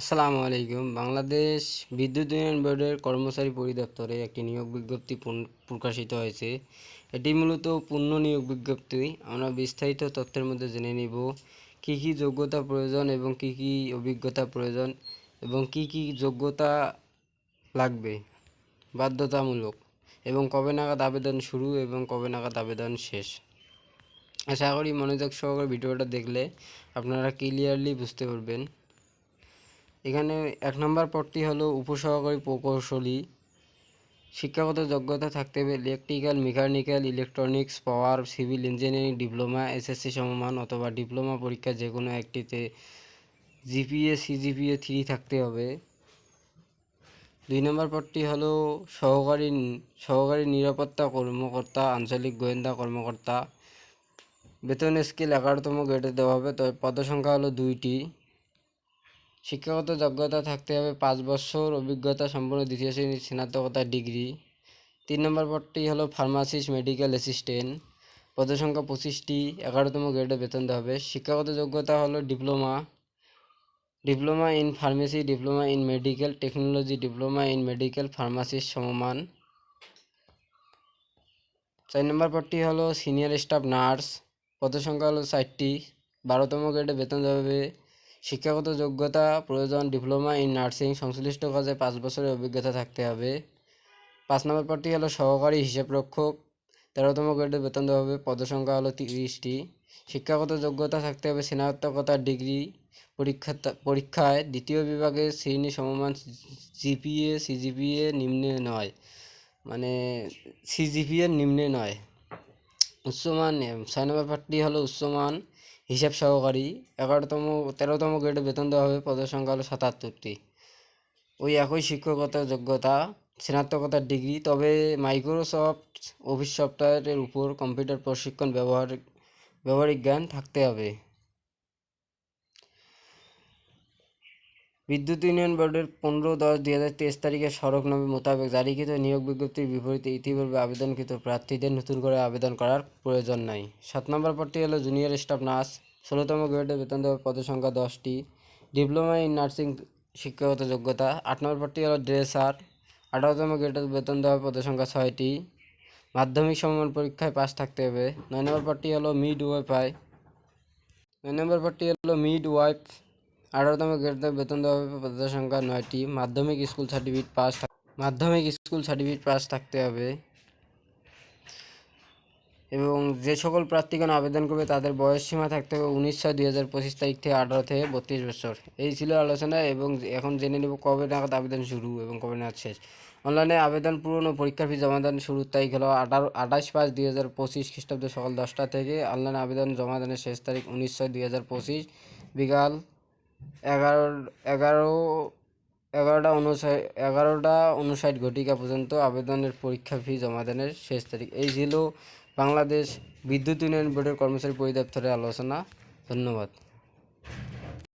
আসসালামু আলাইকুম। বাংলাদেশ বিদ্যুৎ উন্নয়ন বোর্ডের কর্মচারী পরিদপ্তরে একটি নিয়োগ বিজ্ঞপ্তি প্রকাশিত হয়েছে। এটি মূলত পূর্ণ নিয়োগ বিজ্ঞপ্তি। আমরা বিস্তারিত তথ্যের মধ্যে জেনে নিব কী কী যোগ্যতা প্রয়োজন এবং কী কী অভিজ্ঞতা প্রয়োজন এবং কী কী যোগ্যতা লাগবে। বাধ্যতামূলক এবং কবে নাগাদ আবেদন শুরু এবং কবে নাগাদ আবেদন শেষ। আশা করি মনোযোগ সহকারে ভিডিওটা দেখলে আপনারা ক্লিয়ারলি বুঝতে পারবেন। এখানে এক নম্বর পদটি হলো উপসহকারী প্রকৌশলী। শিক্ষাগত যোগ্যতা থাকতে হবে electrical mechanical electronics power civil engineering diploma SSC সমমান অথবা ডিপ্লোমা পরীক্ষা যে কোনো একটিতে জিপিএ সিজিপিএ থ্রি থাকতে হবে। দুই নম্বর পদটি হলো সহকারী সহকারী নিরাপত্তা কর্মকর্তা, আঞ্চলিক গোয়েন্দা কর্মকর্তা। বেতন স্কেল এগারোতম গ্রেডে দেওয়া হবে, তবে পদসংখ্যা হলো দুইটি। শিক্ষাগত যোগ্যতা থাকতে হবে পাঁচ বছর, অভিজ্ঞতা সম্পূর্ণ দ্বিতীয় শ্রেণির স্নাতকতা ডিগ্রি। তিন নম্বর পদটি হলো ফার্মাসিস্ট মেডিকেল অ্যাসিস্ট্যান্ট পদসংখ্যা পঁচিশটি, এগারোতম গ্রেডে বেতন দেওয়া হবে। শিক্ষাগত যোগ্যতা হলো diploma. Diploma in pharmacy diploma in medical technology diploma in medical pharmacist সমমান। চার নম্বর পদটি হলো সিনিয়র স্টাফ নার্স পদসংখ্যা হলো চারটি বারোতম গ্রেডে বেতন দেওয়া হবে। শিক্ষাগত যোগ্যতা, প্রয়োজন, ডিপ্লোমা ইন নার্সিং সংশ্লিষ্ট কাজে পাঁচ বছরের অভিজ্ঞতা থাকতে হবে। পাঁচ নম্বর পদটি হলো সহকারী হিসাবরক্ষক। তেরোতম গ্রেডে বেতন দেওয়া হবে, পদসংখ্যা হলো তিরিশটি। শিক্ষাগত যোগ্যতা থাকতে হবে স্নাতকতার ডিগ্রি পরীক্ষা পরীক্ষায়। দ্বিতীয় বিভাগে শ্রেণি সমমান জিপিএ সিজিপিএ নিম্নে নয়। মানে সিজিপিএ নিম্নে নয়। উচ্চমান ছয় নম্বর পাঠটি হলো উচ্চমান। হিসাব সহকারী এগারোতম, তেরোতম গ্রেডে বেতন দেওয়া হবে পদের সংখ্যা হলো সাতাত্তরটি। ওই একই শিক্ষকতা যোগ্যতা, স্নাতকতার ডিগ্রি, তবে মাইক্রোসফট অফিস সফটওয়্যারের উপর কম্পিউটার প্রশিক্ষণ ব্যবহার, ব্যবহারিক জ্ঞান থাকতে হবে। বিদ্যুৎ ইউনিয়ন বোর্ডের পনেরো দশ দুই হাজার তেইশ তারিখে সড়কনামে মোতাবেক জারিকৃত নিয়োগ বিজ্ঞপ্তির বিপরীতে ইতিপূর্বে আবেদনকৃত প্রার্থীদের নতুন করে আবেদন করার প্রয়োজন নাই। সাত নম্বর পদটি হলো জুনিয়র স্টাফ নার্স। ষোলোতম গ্রেডে বেতন দেওয়ার পদসংখ্যা দশটি। ডিপ্লোমা ইন নার্সিং শিক্ষাগত যোগ্যতা। আট নম্বর পদটি হলো ড্রেসার। আঠারোতম গ্রেডে বেতন দেওয়ার পদসংখ্যা ছয়টি। মাধ্যমিক সমমান পরীক্ষায় পাশ থাকতে হবে। নয় নম্বর পদটি হলো মিড ওয়াইফাই। নয় নম্বর পদটি হলো মিড ওয়াইফ। আঠারোতম গ্রেডে বেতন দেওয়া হবে পদের সংখ্যা নয়টি। মাধ্যমিক স্কুল সার্টিফিকেট পাস মাধ্যমিক স্কুল সার্টিফিকেট পাস থাকতে হবে। এবং যে সকল প্রার্থীগণ আবেদন করবে তাদের বয়স সীমা থাকতে হবে উনিশ ছয় দুই হাজার পঁচিশ তারিখ থেকে আঠারো থেকে বত্রিশ বছর। এই ছিল আলোচনা এবং এখন জেনে নেব কবে নাগাদ আবেদন শুরু এবং কবে নাগাদ শেষ। অনলাইনে আবেদন পূরণ ও পরীক্ষার ফি জমাদান শুরুর তারিখ হলো আঠারো, আঠাশ পাঁচ দুই হাজার পঁচিশ খ্রিস্টাব্দ সকাল দশটা থেকে। অনলাইনে আবেদন জমাদানের শেষ তারিখ উনিশ ছয় দুই হাজার পঁচিশ। বিকাল এগারো এগারো এগারোটা উনষাট এগারোটা উনষাট ঘটিকা পর্যন্ত আবেদনের পরীক্ষা ফি জমাদানের শেষ তারিখ। এই ছিল বাংলাদেশ বিদ্যুৎ ইউনিয়ন বোর্ডের কর্মচারী পরিদপ্তরের আলোচনা। ধন্যবাদ।